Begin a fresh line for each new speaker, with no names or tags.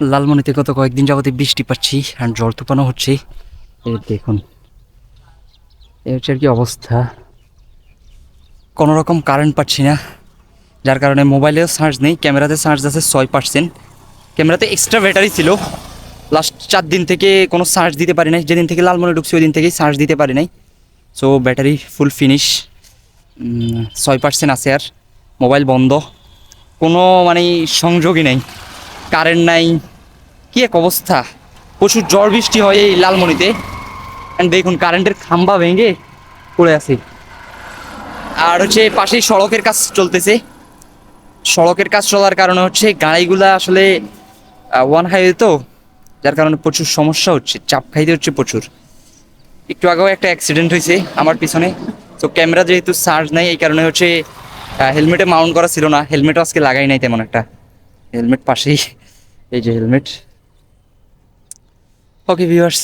লালমনিতে গত কয়েকদিন যাবতে বৃষ্টি পাচ্ছি আর জল তুপানো হচ্ছে। এই দেখুন। এই হচ্ছে আর কি অবস্থা। কোনো রকম কারেন্ট পাচ্ছি না। যার কারণে মোবাইলেও চার্জ নেই ক্যামেরাতে চার্জ আছে ছয় পার্সেন্ট ক্যামেরাতে এক্সট্রা ব্যাটারি ছিল। লাস্ট চার দিন থেকে কোনো চার্জ দিতে পারি নাই। যেদিন থেকে লালমনি ঢুকছি ওই দিন থেকেই চার্জ দিতে পারি নাই। সো ব্যাটারি ফুল ফিনিশ ছয় পার্সেন্ট আছে আর। মোবাইল বন্ধ। কোনো মানে সংযোগই নাই। কারেন্ট নাই। কি এক অবস্থা? প্রচুর ঝড় বৃষ্টি হয় এই লালমনিতে। দেখুন কারেন্টের খাম্বা ভেঙে পড়ে আছে। আর হচ্ছে পাশেই সড়কের কাজ চলতেছে। সড়কের কাজ চলার কারণে হচ্ছে গাড়িগুলা আসলে ওয়ান হাইওয়ে তো যার কারণে প্রচুর সমস্যা হচ্ছে, চাপ খাইতে হচ্ছে প্রচুর। একটু আগেও একটা অ্যাক্সিডেন্ট হয়েছে আমার পিছনে। তো ক্যামেরা যেহেতু চার্জ নাই, এই কারণে হচ্ছে হেলমেটে মাউন্ট করা ছিল না। হেলমেটও আজকে লাগাই নাই তেমন একটা। হেলমেট পাশেই। এই যে হেলমেট। Okay viewers